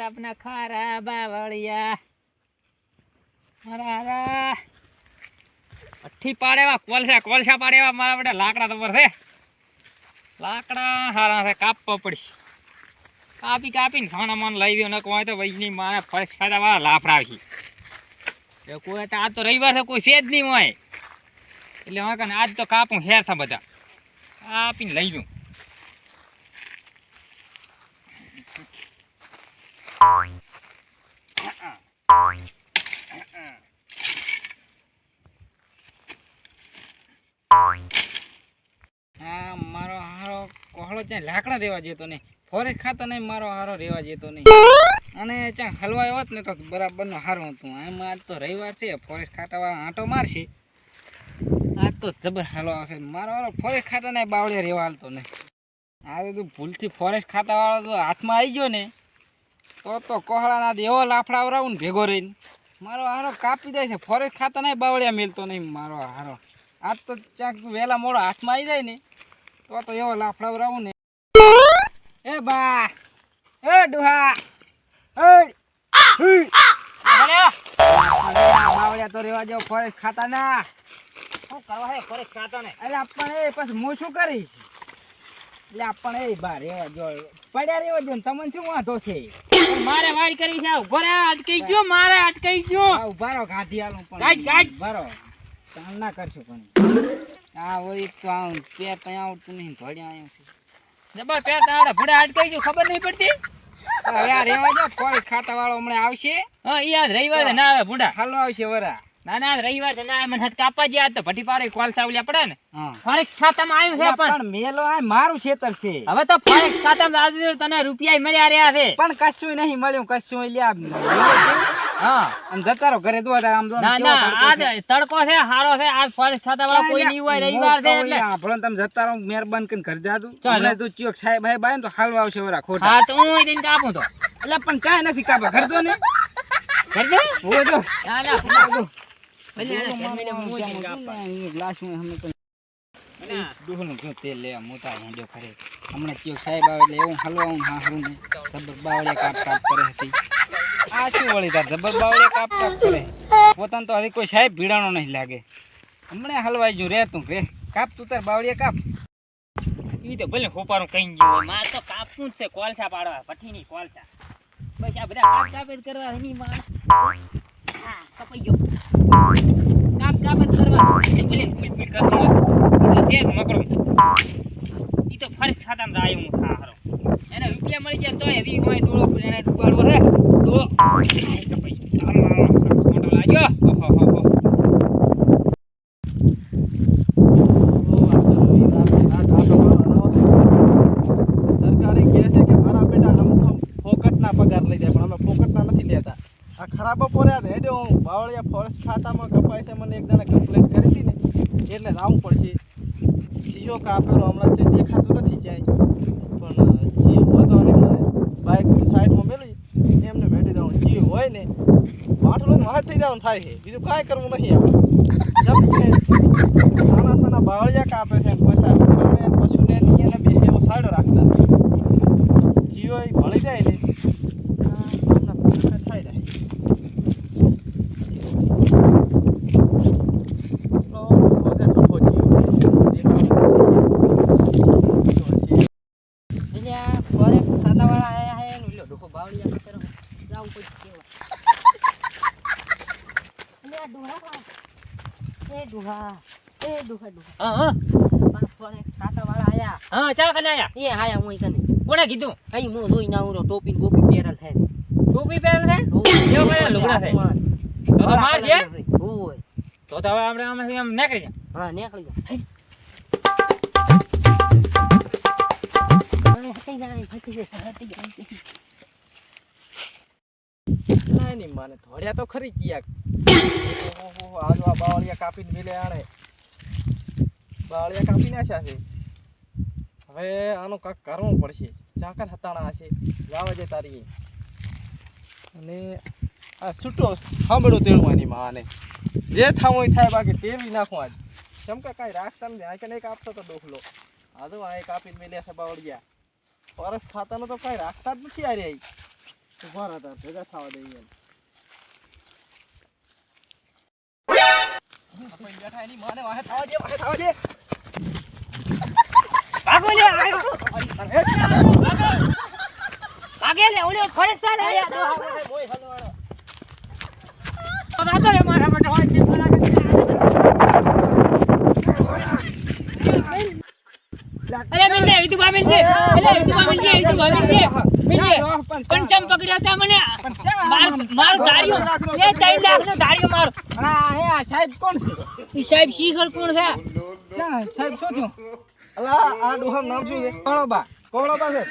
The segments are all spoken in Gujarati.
તાપના ખારા બાવળિયા. મારા અઠ્ઠી પાડેવા, કોલસા કોલસા પાડેવા, મારા બધા લાકડા તો પર છે. લાકડા સારા છે, કાપવા પડી. કાપી, કાપીને સોના મન લઈ દઉં નકો હોય તો વૈજની મારે ફર્સ્ટ ખાતા વાળા લાફડા એ કોઈ તો આજ તો રવિવાર છે, કોઈ છે જ નહીં હોય. એટલે હું કને આજ તો કાપું હેર છે બધા. કાપીને લઈ દઉં મારો હારો કોહળો ત્યાં લાકડા રહેવા જતો નહીં. ફોરેસ્ટ ખાતા નહીં મારો હારો રેવા જતો નહીં. અને ત્યાં હલવાયો જ ને તો બરાબરનો હારું હતું. એમ આજ તો રવિવાર છે, ફોરેસ્ટ ખાતાવાળા આંટો મારશે. આજ તો જબર હાલો આવશે. મારો હારો ફોરેસ્ટ ખાતા ને બાવળે રેવા હાલતો નહીં. આ તો ભૂલથી ફોરેસ્ટ ખાતાવાળો તો હાથમાં આવી ગયો ને. તો તો કોહળાના એવો લાફડાવરાવું ને ભેગો રહીને. મારો હારો કાપી દે છે ફોરેસ્ટ ખાતા નહીં બાવળિયા મેલતો નહીં મારો હારો. આજ તો ક્યાંક વહેલા મોડો હાથમાં આવી જાય ને તો તો એવો લાફડાવરાવું ને. એ બા એ ડુહા બાવળિયા તો રેવા જેવો ફોરેસ્ટ ખાતા ના શું કરવા હે ફોરેસ્ટ ખાતા ને અરે આપણે એ પછી હું શું કરીશ? એટલે આપણે રેવા જો પડ્યા રહેવા જો તમને શું વાંધો છે? મારે વાડ કરી છે ઊભો રે અટકાઈ ગયો મારે અટકાઈ ગયો. ઊભા રહો ગાંધી આલું પણ. ગાંઠ, ગાંઠ. ઊભા રહો. કામ ના કરશો પણ. આ હોય તો આમ પે ત્યાં આવતું નહીં ભળ્યા આવ્યું છે. જબર પે આવડે ભડે અટકાઈ ગયો ખબર નહીં પડતી? હવે આ રેવા જો ફોરેસ્ટ ખાતા વાળો હમણાં આવશે. હા રવિવારે રવિવાર ના આવે ભૂંડા. હાલો આવશે વરા. ના ના રવિવાર છે, ના મને ગયા આજ તો ભટી પાડે કોલ સાવલિયા પડે ને. ફોરેક્સ ખાતામાં આવ્યું છે પણ. મેલો આ મારું ખેતર છે. હવે તો ફોરેક્સ ખાતામાં આજુ તને રૂપિયા મળ્યા રહ્યા છે. પણ કશું નહીં મળ્યું કશું લ્યા હા. અને જતા ઘરે દો આમ દો ના ના આજ તડકો છે હારો છે. આજ કોઈ નહીં હોય રવિવાર છે એટલે. આપણો તમે જતારો મહેરબાન કરીને ઘર ચાલો. તું ચિયોક સાહેબ તો હાલવા આવશે વરા ખોટા. હા તો હું જઈને કાપું તો. એટલે પણ કાંઈ નથી કાપા ઘર દો ને. કાપા. ના. તેલ મોટા ખરે હમણાં સાહેબ આવે એટલે એવું હલવાવું હા હારું ને. જબર બાવળે કાપ કાપ કરે હતી આ શું વળી તાર જબર બાવળે કાપ કાપ કરે? પોતાને તો હજી કોઈ સાહેબ ભીડાણો નહીં લાગે. હમણાં હલવાઈ જો રે તું રે કાપ તું તાર બાવળીએ કાપ. ઈ તો ભલે હોપારું કઈ ગયું માર તો કાપવું જ છે કોલસા પાડવા. પઠીની કોલસા. બસ આ બધા કાપ કાપ કરવા એની માર હા કપાઈ ગયો. કાપ તે તો ફરજ ખાતામાં જાય હું ખા એને રૂપિયા મળી ગયા તોય એવી હોય ડોળો એને. આમ, આમ, આમ, સરકારે કહે છે કે મારા બેટા નમથમ ફોકટના પગાર લઈ જાય પણ અમે ફોકટના નથી લેતા. આ ખરાબ બપોર્યા આ એટલે હું. બાવળિયા ફોરેસ્ટ ખાતામાં કપાય છે, મને એક જણા કમ્પ્લેન કરી હતી ને, એટલે લાવવું પડશે. જીઓ કાપેલો હમણાં જે દેખાતું નથી ક્યાંય. પણ જીઓ હતો અને મને બાઇક સાઈડમાં મેળવી એમને મેળવી દઉં જીઓ હોય ને ને વાટ થઈ જવાનું થાય છે. બીજું કાંઈ કરવું નહીં આપણે. નાના નાના બાવળિયા કાપે છે પૈસા પશુને એને બે એવો સાઈડો રાખતા. જીઓ ભળી જાય ને આ એમના પૈસા થાય જાય એટલો ડૂબો છે ડૂબો જીવો. દેખાતો નથી. એટલે આ ફોરેસ્ટ ખાતાવાળા આયા હે ને ઓલો ડોહો બાવળિયા ખાતર જાવું પડશે કેવા. એટલે આ ડોહા એ ડોહા એ ડોહા ડોહા હા હા આ ફોરેસ્ટ ખાતાવાળા આયા હા ચા કને હું કીધું અહીં હું જોઈને આવું રો ટોપી ને બોપી પહેરેલ છે ટોપી પહેરેલ છે કેવો કયા લુગડા છે તો તો માર છે ઓય તો તો હવે આપણે આમાંથી આમ નીકળી જાય હા, નીકળી જાય ખરી કિયાક. બાવળિયા કાપી નાખ્યા હવે આનું કાંક કરવું પડશે. ચાકર હતાણા છે. જાવા જે તારી અને આ છૂટો સાંભળો તેડવાની માને. જે થાવું થાય બાકી તેવી નાખું આજ. ચમકા રાખતા નથી. આ કે નહીં કાપતો તો ડોખલો આજો આ એક આપીને મેલ્યા છે બાવળિયા. પરસ ખાતાનો તો કઈ રાખતા જ નથી આ રે ઊભા રહો તાર, ભેગા થવા દઈએ એમ. બેઠા એની માને વાહે થવા દે, વાહે થવા દે. ભાગો લે આયો. ભાગે. લે ઓલો ફોરેસ્ટર આયા તો ભાગો રે મારા માટે હોય છે મારા અરે મિલજે વિધુબા મિલજે અરે વિધુબા મિલજે વિધુબા મિલજે મિલજે પણ ચમ પકડ્યા તા મને? માર માર ગાડીઓ એ ત્રણ લાખ નો ગાડીઓ માર. આ સાહેબ કોણ છે? સાહેબ શીખર કોણ છે? સાહેબ શું થયું? અલા, આ ડોહાનું નામ શું છે? કોવળા પાસે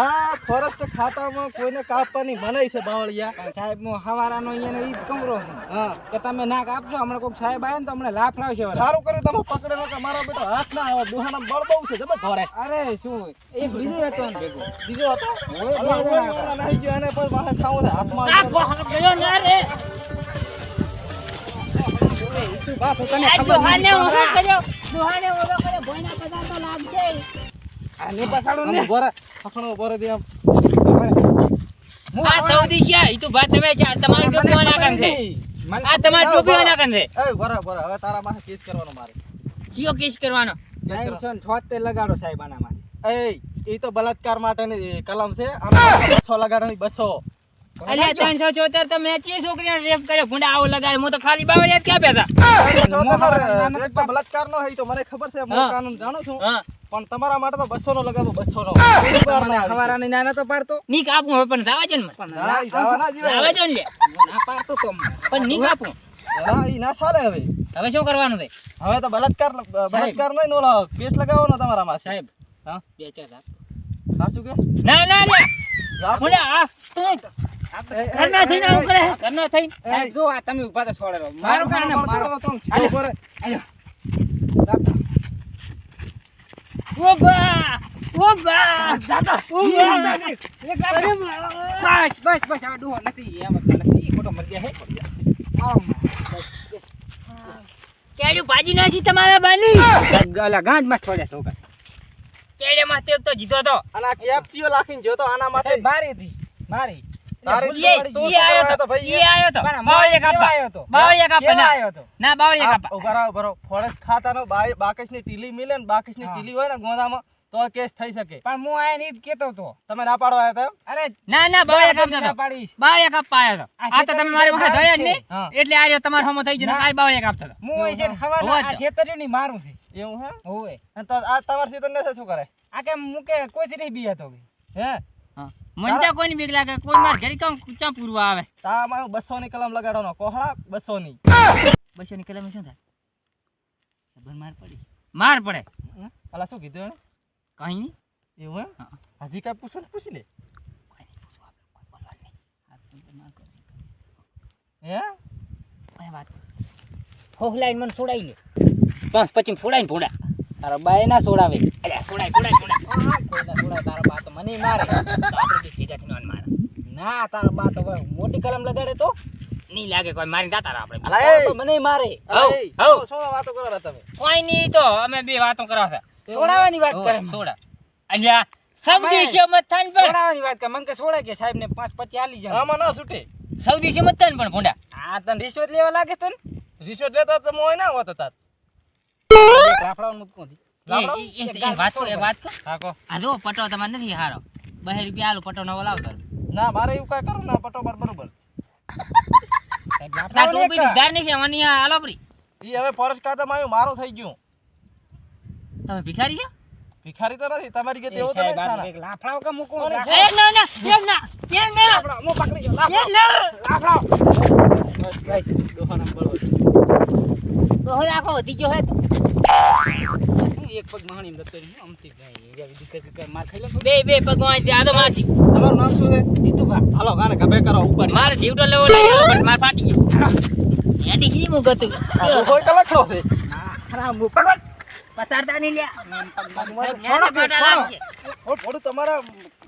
આ ફોરેસ્ટ ખાતામાં કોઈને કાપવાની મનાઈ છે બાવળિયા. સાહેબ હું હવારાનો અહીંયા ઈ કમરો છું. હા. કે તમે ના કાપજો હમણાં કોઈક સાહેબ આવે ને તો હમણાં લાફ લાવશે. સારું કર્યું તમે પકડેલો કે મારો બેટો હાથ ના આવે. દુહાના બળ બહુ છે જબર ધોરે અરે શું? એ બીજો હતો ને. ભેગો બીજો હતો. નાહી ગયો એને પણ મારે ખાવો છે હાથમાં ગયો ના રે. બાપ તને ખબર નહીં દુહાને ઓલો કર્યો દુહાને ઓલો કર્યો ભોયના આ પછાડો ને. આમ બોરે ફખણો દે આમ. આ સૌદી છે ઈ તો ભાત તમે ટોપી ઓના ખબર છે. આ તમારી ટોપી ઓના કાન છે. એ બોરે બોરે હવે તારા માથે કેસ કરવાનો મારે. કયો કેસ કરવાનો? ત્રણસો ને લગાડો સાહેબ એ એ તો બલાત્કાર માટેની કલમ છે. આમાં બસો લગાડવાની બસો. અલ્યા ત્રણસો ચોતેર તો મેં ચી છોકરીને રેપ કર્યો? ભૂંડા આવો લગાડે. હું તો ખાલી બાવળિયા જ ક્યાં બેઠા? બલાત્કાર નો હોય તો મને ખબર છે. હું. કાનૂન જાણું છું. હા. પણ તમારા માટે તો બસો નો લગાવો બસો નો બરાબર ના આવી. હવારાની પાડતો? ની કાપું હવે પણ જાવા ને ના, ના જીવાય. જાવા જો ને લે. ના પાડતો તો પણ ની કાપું ના, ઈ ના ચાલે હવે. હવે શું કરવાનું હવે તો બલાત્કાર બલાત્કાર નહીં નો લાવો કેસ લગાવવાનો તમારામાં સાહેબ હા? બે ચાર હા શું કે? ના ના લે રાખ. ભૂંડા આ તું ઘરના થઈને આવું કરે. ઘરના થઈને. જો આ તમે ઊભા તો છોડે મારો મારો તો. આયો. ઓબા ઓબા ઓબા એક રાખ. બસ બસ બસ હવે ડૂહો નથી એમ નથી ઈ ખોટો મરી ગયા હે. કેડ્યું ભાજી નાસી તમારા બાની? અલા ગાંજમાં જ છોડ્યા છોકરા કેડે માં તે તો જીધો તો. અને આ કેપ્ચીઓ લાખીને જોતો આના માટે. બારી હતી. મારી તું તો તો તો? ના તો? બાય- ટીલી મિલે ને. ટીલી હોય ને ગોદામાં તો કેસ થઈ શકે. પણ હું કેતો તો. તમે ના પાડવા આવ્યા હતા અરે ના ના પાડીશ. આ તો તમે મારી પાસે જ નહીં. એટલે આ રહ્યો તમારો હમો થઈ ગયો ના. કાંઈ બાવળિયા કાપતા હું એ છે ખબર આ દો. ખેતરીની મારું છે. એવું હે? હોવે. તો આ તમારા સીતર ને શું કરે? આ કે મૂકે કોઈ નહીં બી હતો હે? મંજા કોઈની બીક લાગે કોઈ માર ઘરે કામ ચા પૂરવા આવે? તામાં બસો ની કલમ લગાડવાનો કોહળા બસો ની બસો ની કલમ શું થાય? ખબર માર પડી. માર પડે. અલા શું કીધું એને? કઈ નહીં. એવું એમ. હજી કાંઈ પૂછો ને પૂછી લે. હે? હોહલાઈન મને છોડાઈ લે. બસ પછી છોડાઈને ભોડા તારા બાય ના સોડાવે અલ્યા છોડાય છોડાય છોડાય. કોઈ ના તારા બા તો મને મારે. તો આપણે બી ભેગા થઈને મારે. ના તારા બા તો મોટી કલમ લગાડે તો? નહીં લાગે કોઈ મારી જાતા રહો આપણે. અલા તો મને મારે. હઉ. શું- શું વાતો કરો તમે? કોઈ નહીં તો અમે બે વાતો કરવા છે. સોડાવાની વાત કરે સોડા અલ્યા સૌદી છે મત થાય ને વાત કરે. મને કે સોડા કે સાહેબ ને પાંચ પચી આલી જાય આમાં ના છૂટે. સૌદી છે મત થાય પણ ભોંડા. આ તને રિશ્વત લેવા લાગે તને? રિશ્વત લેતા તો મોય ના હોત તાર. પટો તમારે નથી હારો બે રૂપિયા આલો પટો નવો લાવતો ના મારે એવું કાંઈ કરું ના પટો પર બરોબર ટોપી એક ધાર નથી આ આલો ઈ હવે ફોરેસ્ટ ખાતામાં આવ્યું મારું થઈ ગયું તમે ભિખારી છો ભિખારી તો નથી તમારી કે એ તો નહીં. એક લાફડાઓ કે મૂકવું? એ ના ના એમ ના એમ ના લાફડાઓ, હું પકડી ગયો, લાફડાઓ. લાફડાઓ. બસ, બસ, ડોહાના બળવો. તો આખો વધી ગયો હે એક પગ મહાણી અમથી એ જેવી દીકરી દીકરી માર ખાઈ લો બે બે પગ ભગવાન આ તો મારથી તમારું નામ શું છે? જીતુભા. હાલો ગાને ગભે કરો ઉપર મારે જીવતો લેવો લાગ્યો પણ માર ફાટી ગયો. એડી કોઈ છે. ખરા, હું પકડ. પસારતા નહીં લ્યા. મેં તમારા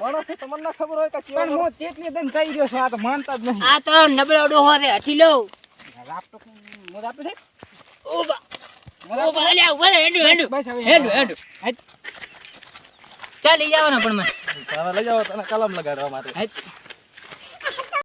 માણસ તમને ખબર હોય કે પણ હું તેટલી દઈને થઈ ગયો છું આ તો માનતા જ નહીં. આ તો નબળો ડોહો રે હઠી લો રાફડો મોજ આપે છે? ઓબા ઓબા જવાના ચાલ લઈ જાવ પણ તને કલમ લગાડવા માટે.